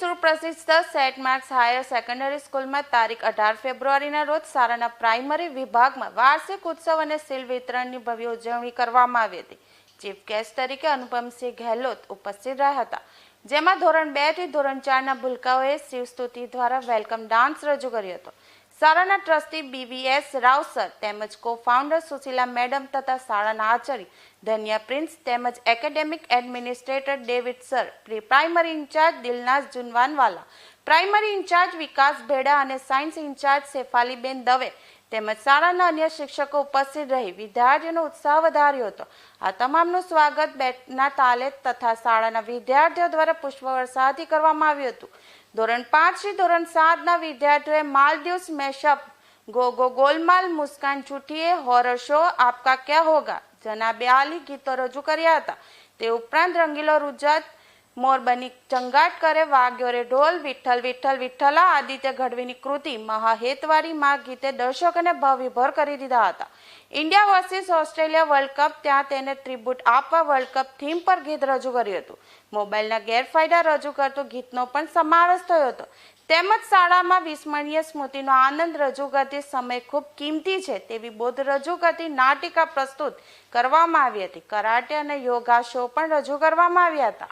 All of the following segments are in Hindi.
સ્થિત સેટ માર્ક્સ હાયર સેકન્ડરી સ્કૂલમાં તારીખ અઢાર ફેબ્રુઆરીના રોજ શાળાના પ્રાઇમરી વિભાગમાં વાર્ષિક ઉત્સવ અને સીલ વિતરણની ભવ્ય ઉજવણી કરવામાં આવી હતી. ચીફ ગેસ્ટ તરીકે અનુપમસિંહ ગેહલોત ઉપસ્થિત રહ્યા હતા. જેમાં ધોરણ બેથી ધોરણ ચારના ભૂલકાઓએ શિવસ્તુતિ દ્વારા વેલકમ ડાન્સ રજૂ કર્યો હતો. શાળાના ટ્રસ્ટી બીવીએસ રાવ સર તેમજ કો ફાઉન્ડર સુશીલા મેડમ તથા શાળાના આચાર્ય ધન્યા પ્રિન્સ તેમજ academic administrator David sir, pre primary in-charge Dilnaz Junwanwala, primary in-charge Vikas Bheda અને સાયન્સ ઇન્ચાર્જ શેફાલીબેન દવે તેમજ શાળાના અન્ય શિક્ષકો ઉપસ્થિત રહી વિદ્યાર્થીઓનો ઉત્સાહ વધાર્યો હતો. આ તમામનું સ્વાગત બેટના તાલે તથા શાળાના વિદ્યાર્થીઓ દ્વારા પુષ્પવર્ષાથી કરવામાં આવ્યું હતું. ધોરણ પાંચથી ધોરણ સાતના વિદ્યાર્થીઓએ Maldives mashup go go Golmaal મુસ્કાન છૂટીએ હોરર શો આપકા ક્યા હોગા? જનાબે આલી ગીતો રજૂ કર્યા હતા. તે ઉપરાંત રંગીલો રુજત મોરબની ચંગાટ કરે વાગ્યો રે ઢોલ, વિઠ્ઠલ વિઠ્ઠલ, વિઠ્ઠલા, આદિત્ય ગઢવીની કૃતિ, મહાહેતવારી માં ગીતે દર્શકોને ભાવવિભોર કરી દીધા હતા. India versus Australia World Cup, ત્યાં તેને ત્રિબુટ આપવા વર્લ્ડ કપ થીમ પર ગીત રજૂ કર્યું હતું. મોબાઈલના ગેરફાયદા રજૂ કરતું ગીતનો પણ સમાવેશ થયો હતો. તેમજ શાળામાં વિસ્મરણીય સ્મૃતિનો આનંદ રજૂ કરતી સમય ખૂબ કિંમતી છે તેવી બોધ રજૂ કરતી નાટિકા પ્રસ્તુત કરવામાં આવી હતી. કરાટે અને યોગા શો પણ રજૂ કરવામાં આવ્યા હતા.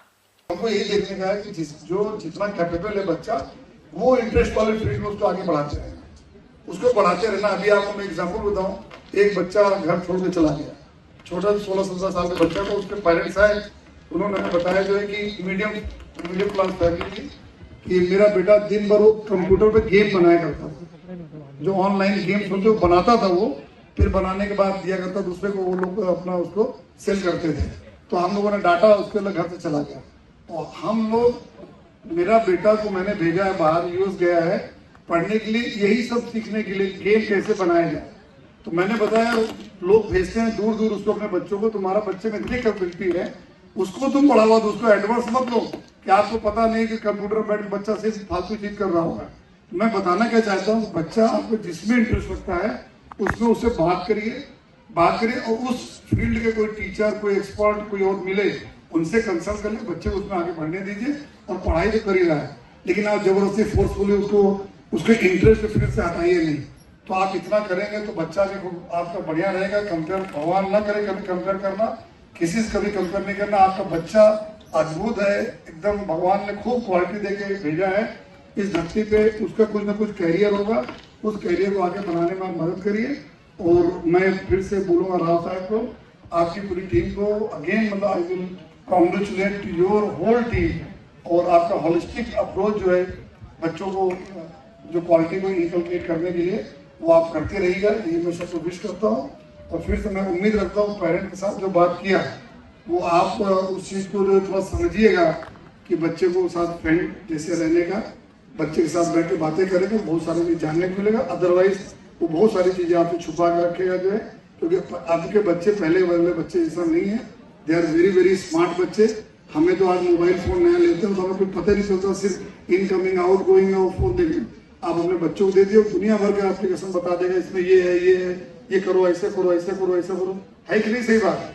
हमको ये देखने का है कि जिस, जो जितना कैपेबल है बच्चा, वो इंटरेस्ट वाले फ़ील्ड में उसको आगे बढ़ाते रहना उसको बढ़ाते रहना। अभी आपको मैं एग्जांपल बताऊँ, एक बच्चा घर छोड़ के चला गया। छोटा सोलह सत्रह साल का बच्चा था, उसके पेरेंट्स आए। उन्होंने हमें बताया जो है कि मीडियम मीडियम क्लास फैमिली थी कि मेरा बेटा दिन भर वो कंप्यूटर पे गेम बनाया करता था। जो ऑनलाइन गेम्स होते वो बनाता था वो। फिर बनाने के बाद दिया करता, दूसरे को वो लोग अपना उसको सेल करते थे। तो हम लोगों ने डाटा उसके घर से चला गया। और हम लोग, मेरा बेटा को मैंने भेजा है बाहर, यूएस गया है, पढ़ने के लिए, यही सब सीखने के लिए गेम कैसे बनाया जाए। तो मैंने बताया, लोग भेजते हैं दूर दूर उसको अपने बच्चों को, तुम्हारा बच्चे में इतनी कैपेबिलिटी है, उसको तुम बढ़ावा दो, उसको एडवांस मत लो। कि आपको पता नहीं कि कंप्यूटर बैठ बच्चा सिर्फ़ फालतू चीज़ कर रहा होगा? मैं बताना क्या चाहता हूँ, बच्चा आपको जिसमें इंटरेस्ट रखता है, उसमें उससे बात करिए बात करिए, और उस फ़ील्ड के कोई टीचर कोई एक्सपर्ट कोई और मिले उनसे कंसल्ट कर ले, बच्चे उसमें आगे बढ़ने दीजिए और पढ़ाई तो कर ही रहा। है लेकिन आप ज़बरदस्ती फोर्सफुली उसको, उसके इंटरेस्ट फ़ील्ड से हटाइए नहीं। तो आप इतना करेंगे तो बच्चा भी आपका बढ़िया रहेगा। कंपेयर भगवान ना करे कभी कंपेयर करना। किसी से कभी कंपेयर नहीं करना। आपका बच्चा अद्भुत है, एकदम भगवान ने खूब क्वालिटी दे भेजा है। इस धरती पे उसका कुछ ना कुछ कैरियर होगा। उस कैरियर को आगे बढ़ाने में मदद करिए। और मैं फिर से बोलूँगा राव साहब को, आपकी पूरी टीम को अगेन मतलब I will congratulate your whole team और आपका होलिस्टिक अप्रोच जो है, बच्चों को, जो क्वालिटी को इनकलकेट करने के लिए, वो आप करते रहिएगा। ये मैं सबको विश करता हूँ। और फिर से मैं उम्मीद रखता हूँ पेरेंट के साथ जो बात किया, वो आप, उस चीज़ को जो थोड़ा समझिएगा कि बच्चे को साथ फ्रेंड जैसे रहने का, बच्चे के साथ बैठ के बातें करेंगे, बहुत सारी चीज़ जानने को मिलेगा। अदरवाइज़ वो बहुत सारी चीज़ें आपको छुपा के रखेगा जो है, क्योंकि आपके बच्चे पहले वाले बच्चे जैसा नहीं है। They are very very smart बच्चे। हमें तो आज मोबाइल फ़ोन नया लेते हैं तो हमें कोई पता नहीं चलता, सिर्फ़ इनकमिंग आउट गोइंग और फ़ोन देखें आप अपने बच्चों को दे दिए दुनिया भर का एप्लीकेशन बता देगा, इसमें ये है ये है, ये करो, ऐसे करो ऐसे करो ऐसे करो। है कि नहीं? सही बात।